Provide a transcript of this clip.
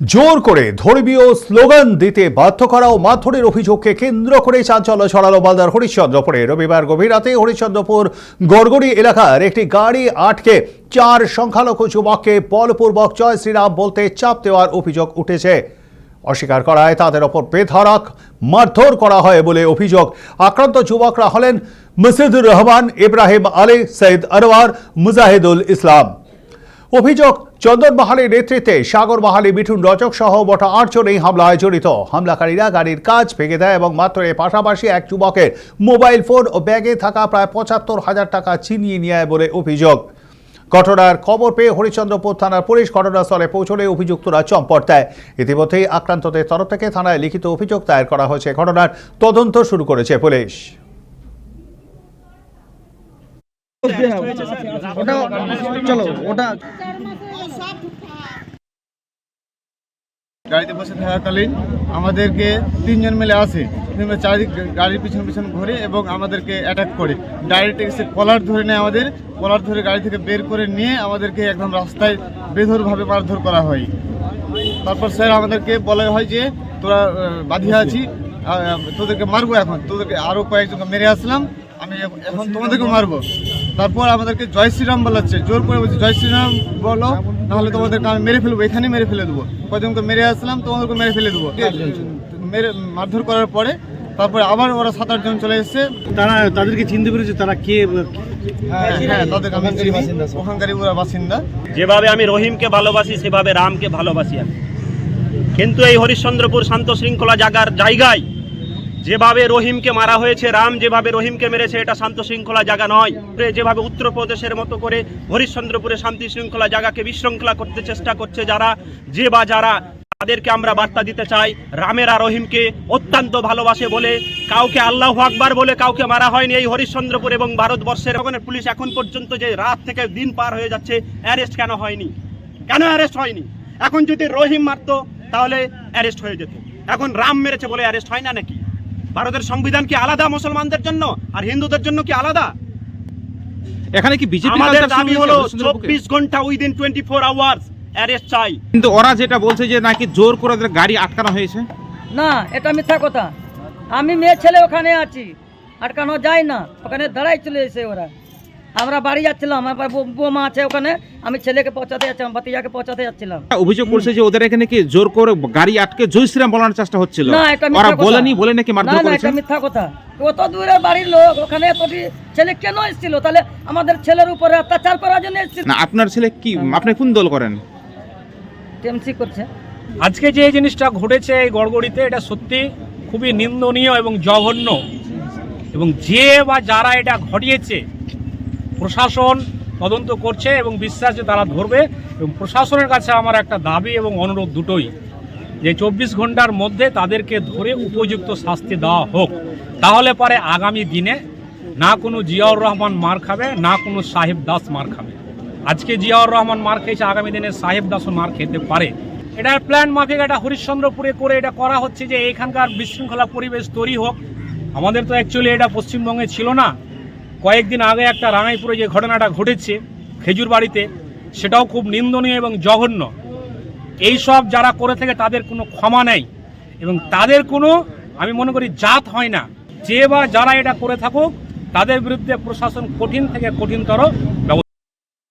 জোর করে ধর্মীয় স্লোগান দিতে বাধ্য করা ও মারধরের অভিযোগকে কেন্দ্র করে চাঞ্চল্য ছড়ালো মালদার হরিশ্চন্দ্রপুরে। রবিবার গভীর রাতে হরিশ্চন্দ্রপুর গড়গড়ি এলাকার একটি গাড়ি আটকে চার সংখ্যালঘু যুবককে বলপূর্বক জয় শ্রীরাম বলতে চাপ দেওয়ার অভিযোগ উঠেছে। অস্বীকার করায় তাদের ওপর বেধড়ক মারধর করা হয় বলে অভিযোগ। আক্রান্ত যুবকরা হলেন মসিদুর রহমান, ইব্রাহিম আলী, সৈয়দ আনোয়ার, মুজাহিদুল ইসলাম। অভিযোগ চন্দন মাহালির নেতৃত্বে সাগর বাহালি মিঠুন রচক সহ মোটা আটজন এই হামলায় জড়িত। হামলাকারীরা গাড়ির কাজ ভেঙে দেয় এবং মাত্র এর পাশাপাশি এক যুবকের মোবাইল ফোন ও ব্যাগে থাকা প্রায় পঁচাত্তর হাজার টাকা ছিনিয়ে নেয় বলে অভিযোগ। ঘটনার খবর পেয়ে হরিচন্দ্রপুর থানার পুলিশ ঘটনাস্থলে পৌঁছলে অভিযুক্তরা চম্পট দেয়। ইতিমধ্যেই আক্রান্তদের তরফ থেকে থানায় লিখিত অভিযোগ দায়ের করা হয়েছে। ঘটনার তদন্ত শুরু করেছে পুলিশ। ওটা, চলো, ওটা গাড়িতে বসে থাকাকালীন আমাদেরকে তিনজন মিলে আসে। চারিদিক গাড়ির পিছন পিছন ঘুরে এবং আমাদেরকে অ্যাটাক করে। ডাইরেক্ট এসে কলার ধরে নেয় আমাদের। কলার ধরে গাড়ি থেকে বের করে নিয়ে আমাদেরকে একদম রাস্তায় বেধরভাবে মারধর করা হয়। তারপর স্যার আমাদেরকে বলা হয় যে, তোরা বাঁধিয়ে আছি। তোদেরকে মারবো এখন। তোদেরকে আরও কয়েকজনকে মেরে আসলাম। আমি এখন তোমাদেরকে মারবো। তারপর আমাদেরকে জয় শ্রীরাম বলাচ্ছে। জোর করে বলছে, জয় শ্রীরাম বলো। নাহলে তোমাদেরকে আমি মেরে ফেলব এখানেই মেরে ফেলে দেবো। কয়েকজনকে মেরে আসলাম তোমাদেরকে মেরে ফেলে দেবো। মেরে মারধর করার পরে তারপরে আবার ওরা সাত আটজন চলে এসছে। তারা তাদেরকে চিনতে পেরেছে তারা কে হ্যাঁ হ্যাঁ। ওখানকারই ওরা বাসিন্দা। যেভাবে আমি রহিমকে ভালোবাসি সেভাবে রামকে ভালোবাসি আমি। কিন্তু এই হরিশ্চন্দ্রপুর শান্ত শৃঙ্খলা জায়গার জায়গায় যেভাবে রহিমকে মারা হয়েছে, রাম যেভাবে রহিমকে মেরেছে, এটা শান্ত শৃঙ্খলা জায়গা নয়। যেভাবে উত্তরপ্রদেশের মতো করে হরিশ্চন্দ্রপুরে শান্তি শৃঙ্খলা জায়গাকে বিশৃঙ্খলা করতে চেষ্টা করছে যারা, যে বা যারা, তাদেরকে আমরা বার্তা দিতে চাই, রামের রহিমকে অত্যন্ত ভালোবাসে বলে, কাউকে আল্লাহ আকবার বলে কাউকে মারা হয়নি এই হরিশ্চন্দ্রপুর এবং ভারতবর্ষের ওখানে পুলিশ এখন পর্যন্ত যে রাত থেকে দিন পার হয়ে যাচ্ছে, অ্যারেস্ট কেন হয়নি? কেন অ্যারেস্ট হয়নি? এখন যদি রহিম মারতো, তাহলে অ্যারেস্ট হয়ে যেত। এখন রাম মেরেছে বলে অ্যারেস্ট হয় না নাকি? ভারতের সংবিধান কি আলাদা মুসলমানদের জন্য? আর হিন্দুদের জন্য কি আলাদা? এখানে কি বিজেপি আমাদের দাবি হলো চব্বিশ ঘণ্টা within twenty four hours arrest চাই। কিন্তু ওরা যেটা বলছে যে নাকি জোর করে ওদের গাড়ি আটকানো হয়েছে। না এটা মিথ্যা কথা। আমি মেয়ে ছেলে ওখানে আছি আটকানো যায় না। ওখানে দাঁড়াই চলে এসে ওরা। আমরা বাড়ি যাচ্ছিলাম আমার বৌ- বৌমা আছে ওখানে আমি ছেলেকে পৌঁছাতে যাচ্ছিলাম ভাতিজাকে পৌঁছাতে যাচ্ছিলাম। অভিযোগ করছে যে ওদের এখানে কি জোর করে গাড়ি আটকে জয় শ্রীরাম বলানোর চেষ্টা হচ্ছিল? না এটা মিথ্যা কথা। বলেনি বলে নাকি মারধর না এটা মিথ্যা কথা। কত দূরের বাড়ির লোক ওখানে এতটি ছেলে কেন এসেছিল? তাহলে আমাদের ছেলের উপরে অত্যাচার করার জন্য এসেছিল। না আপনার ছেলে কি আপনি কোন দল করেন? টিএমসি করছে। আজকে যে জিনিসটা ঘটেছে এই গড়গড়িতে এটা সত্যি খুবই নিন্দনীয় এবং জঘন্য। এবং যে বা যারা এটা ঘটিয়েছে প্রশাসন তদন্ত করছে এবং বিশ্বাস যে তারা ধরবে এবং প্রশাসনের কাছে আমার একটা দাবি এবং অনুরোধ দুটোই যে চব্বিশ ঘণ্টার মধ্যে তাদেরকে ধরে উপযুক্ত শাস্তি দেওয়া হোক। তাহলে পরে আগামী দিনে না কোনো জিয়াউর রহমান মার খাবে, না কোনো সাহেব দাস মার খাবে। আজকে জিয়াউর রহমান মার খেয়েছে, আগামী দিনে সাহেব দাসও মার খেতে পারে। এটা প্ল্যান মাফিক, এটা হরিশ্চন্দ্রপুরে করে এটা করা হচ্ছে যে এখানকার বিশৃঙ্খলা পরিবেশ তৈরি হোক। আমাদের তো অ্যাকচুয়ালি এটা পশ্চিমবঙ্গে ছিল না। কয়েকদিন আগে একটা রাঙাইপুরে যে ঘটনাটা ঘটেছে খেজুর বাড়িতে, সেটাও খুব নিন্দনীয় এবং জঘন্য। এই সব যারা করে থাকে, তাদের কোনো ক্ষমা নেই এবং তাদের কোনো, আমি মনে করি, জাত হয় না। যে বা যারা এটা করে থাকুক, তাদের বিরুদ্ধে প্রশাসন কঠিন থেকে কঠিনতর ব্যবস্থা